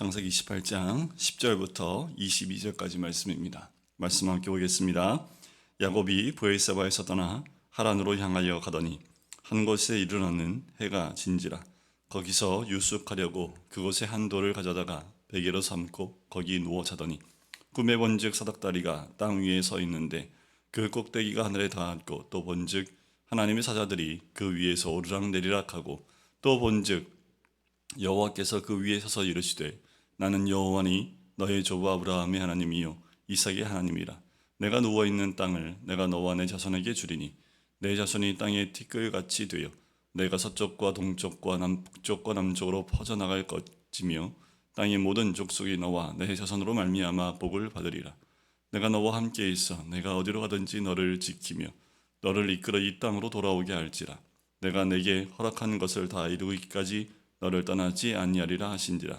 창세기 28장 10절부터 22절까지 말씀입니다. 말씀 함께 보겠습니다. 야곱이 부엘사바에서 떠나 하란으로 향하여 가더니 한 곳에 이르러는 해가 진지라 거기서 유숙하려고 그곳에 한 돌을 가져다가 베개로 삼고 거기 누워 자더니 꿈에 본즉 사닥다리가 땅 위에 서 있는데 그 꼭대기가 하늘에 닿았고 또 본즉 하나님의 사자들이 그 위에서 오르락 내리락 하고 또 본즉 여호와께서 그 위에 서서 이르시되 나는 여호와니 너의 조부 아브라함의 하나님이요 이삭의 하나님이라. 내가 누워 있는 땅을 내가 너와 내 자손에게 주리니 내 자손이 땅의 티끌같이 되어 내가 서쪽과 동쪽과 남북쪽과 남쪽으로 퍼져 나갈 것이며 땅의 모든 족속이 너와 내 자손으로 말미암아 복을 받으리라. 내가 너와 함께 있어 내가 어디로 가든지 너를 지키며 너를 이끌어 이 땅으로 돌아오게 할지라. 내가 내게 허락한 것을 다 이루기까지 너를 떠나지 아니하리라 하신지라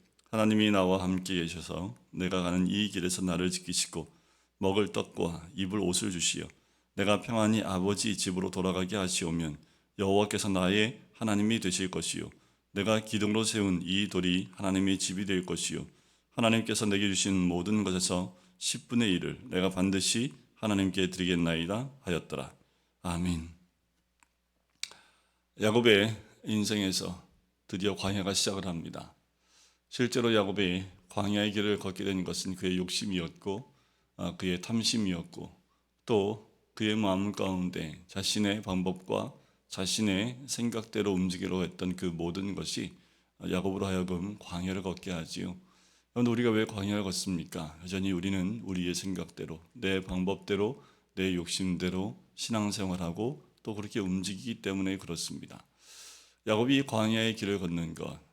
하나님이 나와 함께 계셔서 내가 가는 이 길에서 나를 지키시고 먹을 떡과 입을 옷을 주시어 내가 평안히 아버지 집으로 돌아가게 하시오면 여호와께서 나의 하나님이 되실 것이요. 내가 기둥으로 세운 이 돌이 하나님의 집이 될 것이요. 하나님께서 내게 주신 모든 것에서 10분의 1을 내가 반드시 하나님께 드리겠나이다 하였더라. 아멘. 야곱의 인생에서 드디어 광야가 시작을 합니다. 실제로 야곱이 광야의 길을 걷게 된 것은 그의 욕심이었고 아, 그의 탐심이었고 또 그의 마음 가운데 자신의 방법과 자신의 생각대로 움직이려고 했던 그 모든 것이 야곱으로 하여금 광야를 걷게 하지요. 그런데 우리가 왜 광야를 걷습니까? 여전히 우리는 우리의 생각대로 내 방법대로 내 욕심대로 신앙생활하고 또 그렇게 움직이기 때문에 그렇습니다. 야곱이 광야의 길을 걷는 것, 어,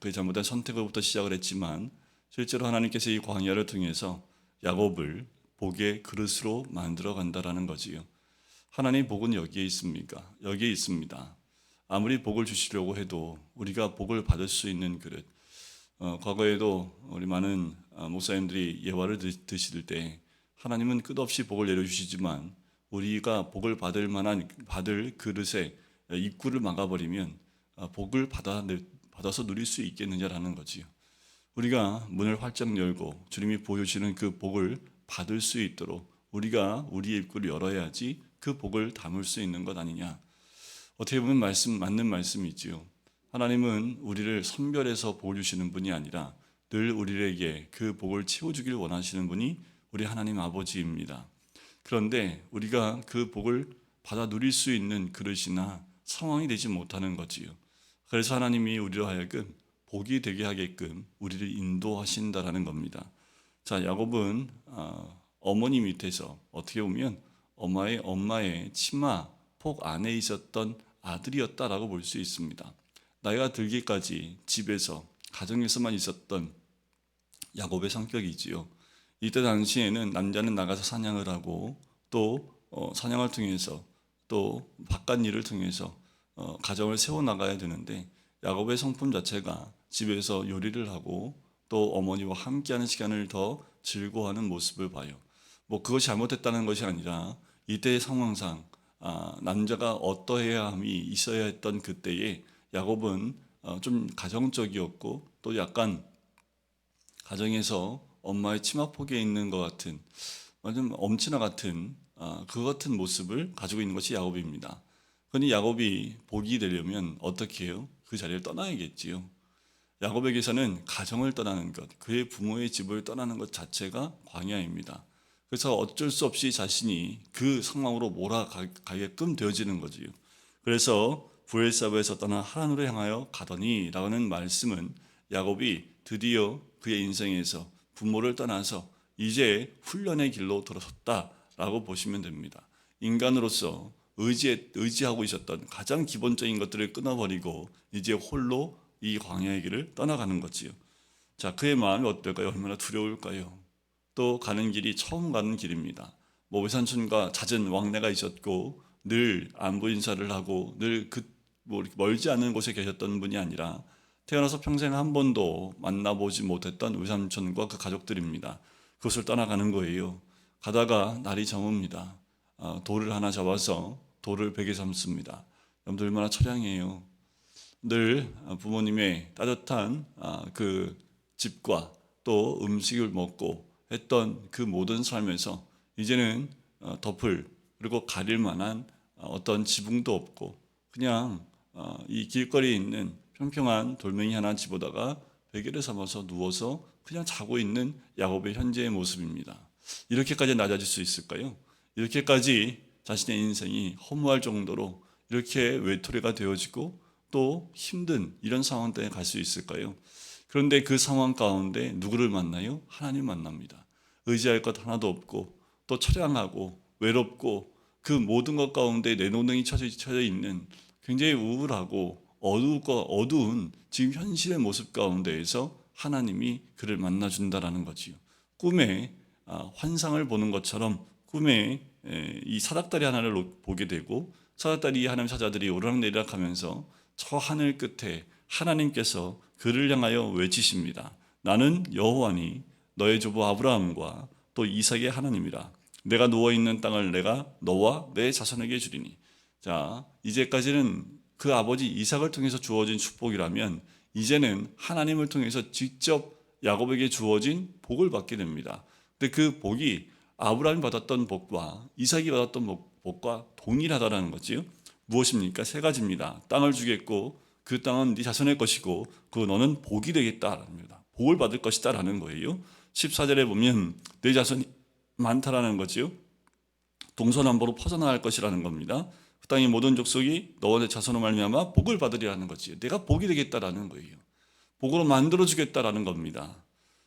그의 잘못된 선택으로부터 시작을 했지만 실제로 하나님께서 이 광야를 통해서 야곱을 복의 그릇으로 만들어 간다라는 거지요. 하나님 복은 여기에 있습니까? 여기에 있습니다. 아무리 복을 주시려고 해도 우리가 복을 받을 수 있는 그릇. 어, 과거에도 우리 많은 어, 목사님들이 예화를 드- 드실 때 하나님은 끝없이 복을 내려주시지만 우리가 복을 받을 만한 받을 그릇에 입구를 막아버리면 어, 복을 받아 받아서 누릴 수 있겠느냐라는 거지요. 우리가 문을 활짝 열고 주님이 보여주시는 그 복을 받을 수 있도록 우리가 우리의 입구를 열어야지 그 복을 담을 수 있는 것 아니냐. 어떻게 보면 말씀 맞는 말씀이지요. 하나님은 우리를 선별해서 복을 주시는 분이 아니라 늘 우리에게 그 복을 채워주기를 원하시는 분이 우리 하나님 아버지입니다. 그런데 우리가 그 복을 받아 누릴 수 있는 그릇이나 상황이 되지 못하는 거지요. 그래서 하나님이 우리로 하여금 복이 되게 하게끔 우리를 인도하신다라는 겁니다. 자, 야곱은 어, 어머니 밑에서 어떻게 보면 엄마의 엄마의 치마 폭 안에 있었던 아들이었다라고 볼 수 있습니다. 나이가 들기까지 집에서 가정에서만 있었던 야곱의 성격이지요. 이때 당시에는 남자는 나가서 사냥을 하고 또 어, 사냥을 통해서 또 바깥 일을 통해서 어, 가정을 세워 나가야 되는데 야곱의 성품 자체가 집에서 요리를 하고 또 어머니와 함께하는 시간을 더 즐거워하는 모습을 봐요. 뭐 그것이 잘못했다는 것이 아니라 이때의 상황상 아, 남자가 어떠해야 함이 있어야 했던 그때에 야곱은 어, 좀 가정적이었고 또 약간 가정에서 엄마의 치마폭에 있는 것 같은 완전 엄친아 같은 아, 그 같은 모습을 가지고 있는 것이 야곱입니다. 그러니 야곱이 복이 되려면 어떻게 해요? 그 자리를 떠나야겠지요. 야곱에게서는 가정을 떠나는 것, 그의 부모의 집을 떠나는 것 자체가 광야입니다. 그래서 어쩔 수 없이 자신이 그 상황으로 몰아가게끔 되어지는 거지요. 그래서 부엘사브에서 떠나 하란으로 향하여 가더니 라는 말씀은 야곱이 드디어 그의 인생에서 부모를 떠나서 이제 훈련의 길로 들어섰다라고 보시면 됩니다. 인간으로서 의지 의지하고 있었던 가장 기본적인 것들을 끊어버리고 이제 홀로 이 광야의 길을 떠나가는 거지요. 자, 그의 마음이 어떨까요? 얼마나 두려울까요? 또 가는 길이 처음 가는 길입니다. 뭐 외삼촌과 잦은 왕래가 있었고 늘 안부 인사를 하고 늘그뭐 멀지 않은 곳에 계셨던 분이 아니라 태어나서 평생 한 번도 만나보지 못했던 외삼촌과 그 가족들입니다. 그곳을 떠나가는 거예요. 가다가 날이 저뭅니다. 아, 돌을 하나 잡아서 돌을 베개 삼습니다. 여러분들 얼마나 처량해요. 늘 부모님의 따뜻한 아, 그 집과 또 음식을 먹고 했던 그 모든 삶에서 이제는 어, 덮을 그리고 가릴 만한 어, 어떤 지붕도 없고 그냥 어, 이 길거리에 있는 평평한 돌멩이 하나 집어다가 베개를 삼아서 누워서 그냥 자고 있는 야곱의 현재의 모습입니다. 이렇게까지 낮아질 수 있을까요? 이렇게까지 자신의 인생이 허무할 정도로 이렇게 외톨이가 되어지고 또 힘든 이런 상황 때문에 갈 수 있을까요? 그런데 그 상황 가운데 누구를 만나요? 하나님 만납니다. 의지할 것 하나도 없고 또 처량하고 외롭고 그 모든 것 가운데 내노능이 쳐져 있는 굉장히 우울하고 어두운 지금 현실의 모습 가운데에서 하나님이 그를 만나준다라는 거지요. 꿈에 아, 환상을 보는 것처럼 꿈에 에, 이 사닥다리 하나를 놓- 보게 되고 사닥다리 하나님 사자들이 오르락내리락 하면서 저 하늘 끝에 하나님께서 그를 향하여 외치십니다. 나는 여호와니 너의 조부 아브라함과 또 이삭의 하나님이라. 내가 누워 있는 땅을 내가 너와 내 자손에게 주리니. 자, 이제까지는 그 아버지 이삭을 통해서 주어진 축복이라면 이제는 하나님을 통해서 직접 야곱에게 주어진 복을 받게 됩니다. 근데 그 복이 아브라함이 받았던 복과 이삭이 받았던 복- 복과 동일하다라는 거지요. 무엇입니까? 세 가지입니다. 땅을 주겠고 그 땅은 네 자손의 것이고 그 너는 복이 되겠다랍니다. 복을 받을 것이다라는 거예요. 14절에 보면 내 자손이 많다라는 거지요. 동서남북으로 퍼져나갈 것이라는 겁니다. 그 땅의 모든 족속이 너와 내 자손으로 말미암아 복을 받으리라는 거지. 내가 복이 되겠다라는 거예요. 복으로 만들어 주겠다라는 겁니다.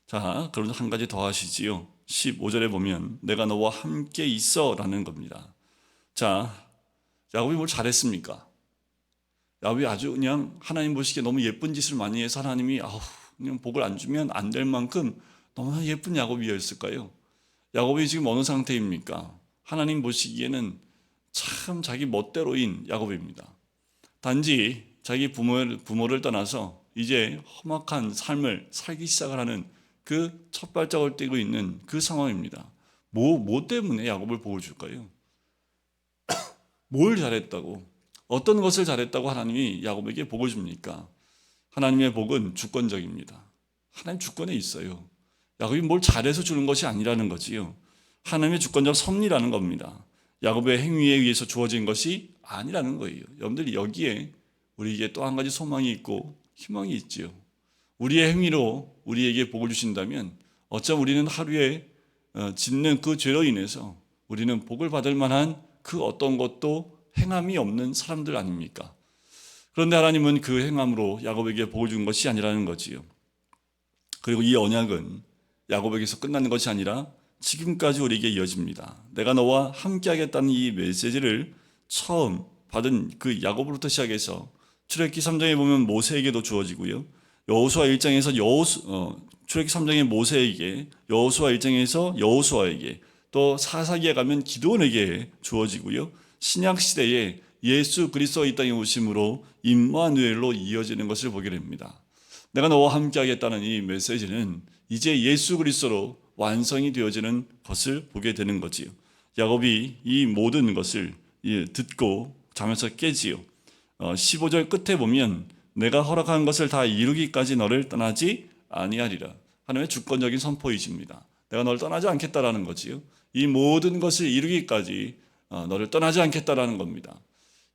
자, 그럼 한 가지 더 하시지요. 15절에 보면 내가 너와 함께 있어라는 겁니다. 자, 야곱이 뭘 잘했습니까? 야곱이 아주 그냥 하나님 보시기에 너무 예쁜 짓을 많이 해서 하나님이 아우 그냥 복을 안 주면 안 될 만큼 너무나 예쁜 야곱이었을까요? 야곱이 지금 어느 상태입니까? 하나님 보시기에는 참 자기 멋대로인 야곱입니다. 단지 자기 부모를, 부모를 떠나서 이제 험악한 삶을 살기 시작을 하는 그 첫 발짝을 떼고 있는 그 상황입니다. 뭐, 뭐 때문에 야곱을 복을 줄까요? 뭘 잘했다고? 어떤 것을 잘했다고 하나님이 야곱에게 복을 줍니까? 하나님의 복은 주권적입니다. 하나님 주권에 있어요. 야곱이 뭘 잘해서 주는 것이 아니라는 거지요. 하나님의 주권적 섭리라는 겁니다. 야곱의 행위에 의해서 주어진 것이 아니라는 거예요. 여러분들 여기에 우리에게 또 한 가지 소망이 있고 희망이 있지요. 우리의 행위로 우리에게 복을 주신다면 어쩜 우리는 하루에 어, 짓는 그 죄로 인해서 우리는 복을 받을 만한 그 어떤 것도 행함이 없는 사람들 아닙니까? 그런데 하나님은 그 행함으로 야곱에게 복을 준 것이 아니라는 거지요. 그리고 이 언약은 야곱에게서 끝나는 것이 아니라 지금까지 우리에게 이어집니다. 내가 너와 함께하겠다는 이 메시지를 처음 받은 그 야곱으로부터 시작해서 출애굽기 3장에 보면 모세에게도 주어지고요. 여호수아 1장에서 여호수 어, 출애굽기 3장의 모세에게 여호수아 1장에서 여호수아에게 또 사사기에 가면 기도원에게 주어지고요. 신약 시대에 예수 그리스도 이 땅에 오심으로 임마누엘로 이어지는 것을 보게 됩니다. 내가 너와 함께 하겠다는 이 메시지는 이제 예수 그리스도로 완성이 되어지는 것을 보게 되는 거지요. 야곱이 이 모든 것을 예, 듣고 잠에서 깨지요. 어, 15절 끝에 보면 내가 허락한 것을 다 이루기까지 너를 떠나지 아니하리라. 하나님의 주권적인 선포이십니다. 내가 너를 떠나지 않겠다라는 거지요. 이 모든 것을 이루기까지 어, 너를 떠나지 않겠다라는 겁니다.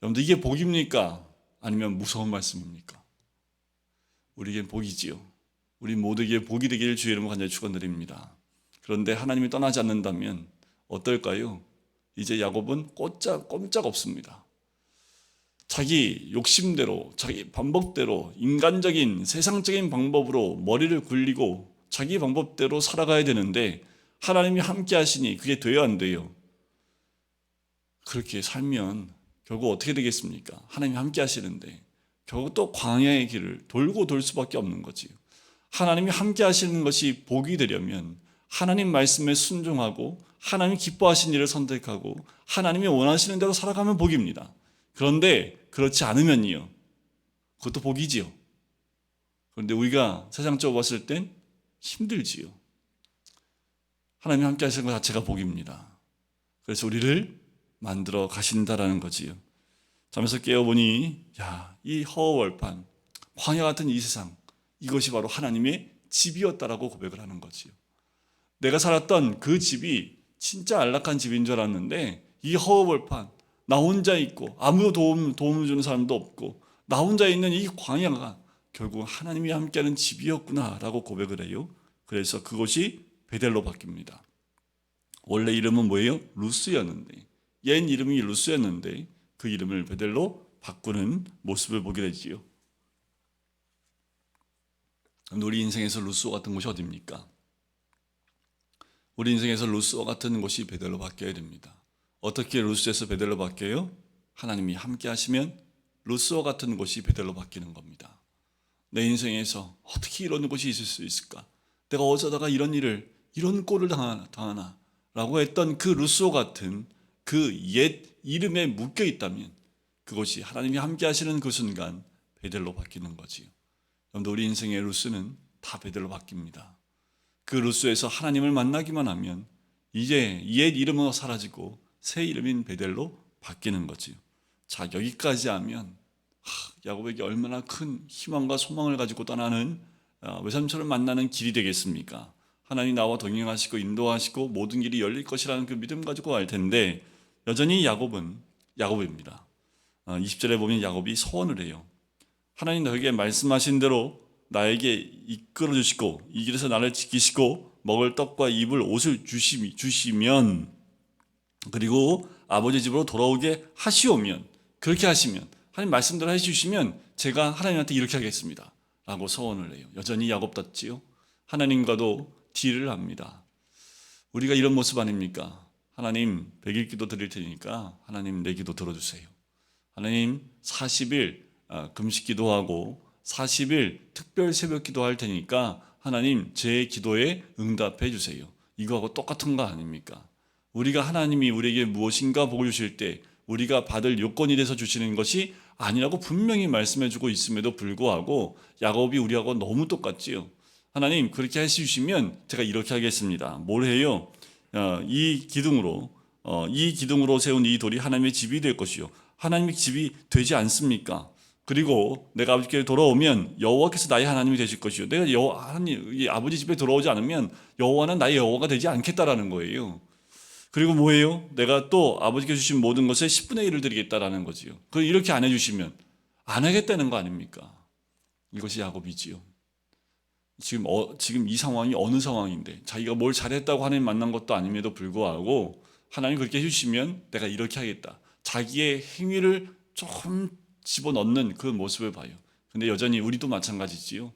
여러분들 이게 복입니까? 아니면 무서운 말씀입니까? 우리에겐 복이지요. 우리 모두에게 복이 되기를 주의 이름으로 간절히 축원드립니다. 그런데 하나님이 떠나지 않는다면 어떨까요? 이제 야곱은 꼼짝, 꼼짝 없습니다. 자기 욕심대로, 자기 방법대로, 인간적인 세상적인 방법으로 머리를 굴리고 자기 방법대로 살아가야 되는데 하나님이 함께 하시니 그게 돼야 안 돼요. 그렇게 살면 결국 어떻게 되겠습니까? 하나님이 함께 하시는데 결국 또 광야의 길을 돌고 돌 수밖에 없는 거지요. 하나님이 함께 하시는 것이 복이 되려면 하나님 말씀에 순종하고 하나님 기뻐하신 일을 선택하고 하나님이 원하시는 대로 살아가면 복입니다. 그런데 그렇지 않으면요. 그것도 복이지요. 그런데 우리가 세상적으로 봤을 땐 힘들지요. 하나님 함께 하시는 것 자체가 복입니다. 그래서 우리를 만들어 가신다라는 거지요. 잠에서 깨어보니 야, 이 허허월판 광야 같은 이 세상 이것이 바로 하나님의 집이었다라고 고백을 하는 거지요. 내가 살았던 그 집이 진짜 안락한 집인 줄 알았는데 이 허허벌판 나 혼자 있고 아무도 도움 도움을 주는 사람도 없고 나 혼자 있는 이 광야가 결국 하나님이 함께하는 집이었구나라고 고백을 해요. 그래서 그것이 베델로 바뀝니다. 원래 이름은 뭐예요? 루스였는데 옛 이름이 루스였는데 그 이름을 베델로 바꾸는 모습을 보게 되지요. 우리 인생에서 루스와 같은 곳이 어디입니까? 우리 인생에서 루스와 같은 곳이 베델로 바뀌어야 됩니다. 어떻게 루스에서 베델로 바뀌어요? 하나님이 함께 하시면 루스와 같은 곳이 베델로 바뀌는 겁니다. 내 인생에서 어떻게 이런 곳이 있을 수 있을까? 내가 어쩌다가 이런 일을 이런 꼴을 당하나, 당하나 라고 했던 그 루스와 같은 그 옛 이름에 묶여 있다면 그것이 하나님이 함께 하시는 그 순간 베델로 바뀌는 거지요. 여러분 우리 인생의 루스는 다 베델로 바뀝니다. 그 루스에서 하나님을 만나기만 하면 이제 옛 이름은 사라지고 새 이름인 베델로 바뀌는 거지요. 자 여기까지 하면 하, 야곱에게 얼마나 큰 희망과 소망을 가지고 떠나는 아, 외삼촌을 만나는 길이 되겠습니까? 하나님 나와 동행하시고 인도하시고 모든 길이 열릴 것이라는 그 믿음 가지고 갈 텐데 여전히 야곱은 야곱입니다. 20절에 보면 야곱이 서원을 해요. 하나님 너에게 말씀하신 대로 나에게 이끌어 주시고 이 길에서 나를 지키시고 먹을 떡과 입을 옷을 주시, 주시면 그리고 아버지 집으로 돌아오게 하시오면 그렇게 하시면 하나님 말씀대로 해주시면 제가 하나님한테 이렇게 하겠습니다. 라고 서원을 해요. 여전히 야곱답지요. 하나님과도 딜을 합니다. 우리가 이런 모습 아닙니까? 하나님 백일 기도 드릴 테니까 하나님 내 기도 들어주세요. 하나님 40일 아, 금식 기도하고 40일 특별 새벽 기도할 테니까 하나님 제 기도에 응답해 주세요. 이거하고 똑같은 거 아닙니까? 우리가 하나님이 우리에게 무엇인가 복을 주실 때 우리가 받을 요건이 돼서 주시는 것이 아니라고 분명히 말씀해 주고 있음에도 불구하고 야곱이 우리하고 너무 똑같지요. 하나님 그렇게 해주시면 제가 이렇게 하겠습니다. 뭘 해요? 어, 이 기둥으로 어, 이 기둥으로 세운 이 돌이 하나님의 집이 될 것이요. 하나님의 집이 되지 않습니까? 그리고 내가 아버지께 돌아오면 여호와께서 나의 하나님이 되실 것이요. 내가 여호와 하나님 이 아버지 집에 돌아오지 않으면 여호와는 나의 여호와가 되지 않겠다라는 거예요. 그리고 뭐예요? 내가 또 아버지께 주신 모든 것에 10분의 1을 드리겠다라는 거지요. 그 이렇게 안 해주시면 안 하겠다는 거 아닙니까? 이것이 야곱이지요. 지금 어, 지금 이 상황이 어느 상황인데 자기가 뭘 잘했다고 하나님 만난 것도 아님에도 불구하고 하나님 그렇게 해주시면 내가 이렇게 하겠다. 자기의 행위를 조금 집어넣는 그 모습을 봐요. 근데 여전히 우리도 마찬가지지요.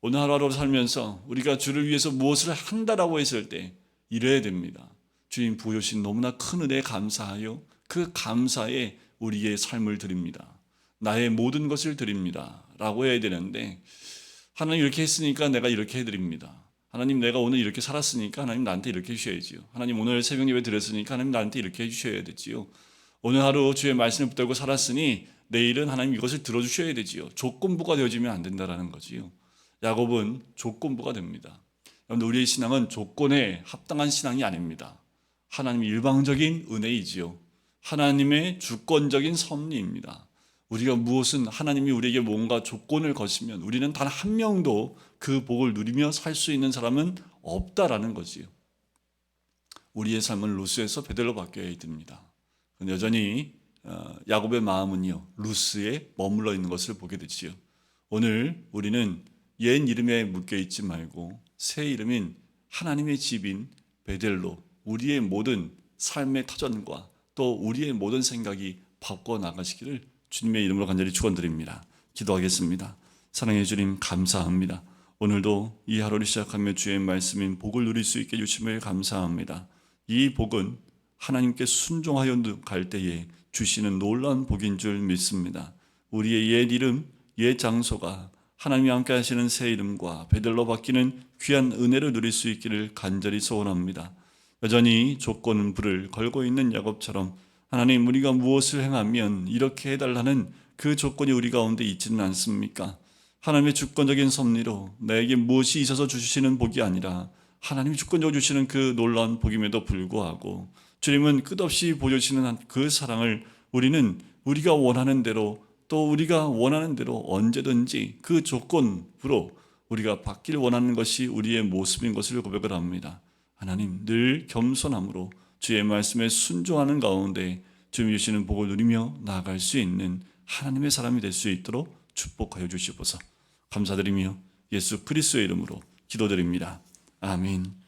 오늘 하루하루 살면서 우리가 주를 위해서 무엇을 한다라고 했을 때 이래야 됩니다. 주님 부여신 너무나 큰 은혜에 감사하여 그 감사에 우리의 삶을 드립니다. 나의 모든 것을 드립니다. 라고 해야 되는데 하나님 이렇게 했으니까 내가 이렇게 해드립니다. 하나님 내가 오늘 이렇게 살았으니까 하나님 나한테 이렇게 해주셔야지요. 하나님 오늘 새벽 예배 드렸으니까 하나님 나한테 이렇게 해주셔야 되지요. 오늘 하루 주의 말씀을 붙들고 살았으니 내일은 하나님 이것을 들어주셔야 되지요. 조건부가 되어지면 안 된다라는 거지요. 야곱은 조건부가 됩니다. 우리의 신앙은 조건에 합당한 신앙이 아닙니다. 하나님 일방적인 은혜이지요. 하나님의 주권적인 섭리입니다. 우리가 무엇은 하나님이 우리에게 뭔가 조건을 거시면 우리는 단 한 명도 그 복을 누리며 살 수 있는 사람은 없다라는 거지요. 우리의 삶은 루스에서 베델로 바뀌어야 됩니다. 여전히 어, 야곱의 마음은요 루스에 머물러 있는 것을 보게 되지요. 오늘 우리는 옛 이름에 묶여 있지 말고 새 이름인 하나님의 집인 베델로 우리의 모든 삶의 터전과 또 우리의 모든 생각이 바꿔 나가시기를 주님의 이름으로 간절히 축원드립니다. 기도하겠습니다. 사랑해 주님 감사합니다. 오늘도 이 하루를 시작하며 주의 말씀인 복을 누릴 수 있게 주심을 감사합니다. 이 복은 하나님께 순종하여 갈 때에 주시는 놀라운 복인 줄 믿습니다. 우리의 옛 이름, 옛 장소가 하나님이 함께 하시는 새 이름과 베들로 바뀌는 귀한 은혜를 누릴 수 있기를 간절히 소원합니다. 여전히 조건 불을 걸고 있는 야곱처럼 하나님 우리가 무엇을 행하면 이렇게 해달라는 그 조건이 우리 가운데 있지는 않습니까? 하나님의 주권적인 섭리로 나에게 무엇이 있어서 주시는 복이 아니라 하나님이 주권적으로 주시는 그 놀라운 복임에도 불구하고 주님은 끝없이 보여주시는 그 사랑을 우리는 우리가 원하는 대로 또 우리가 원하는 대로 언제든지 그 조건으로 우리가 받길 원하는 것이 우리의 모습인 것을 고백을 합니다. 하나님 늘 겸손함으로 주의 말씀에 순종하는 가운데 주님 주시는 복을 누리며 나아갈 수 있는 하나님의 사람이 될 수 있도록 축복하여 주시옵소서. 감사드리며 예수 그리스도의 이름으로 기도드립니다. 아멘.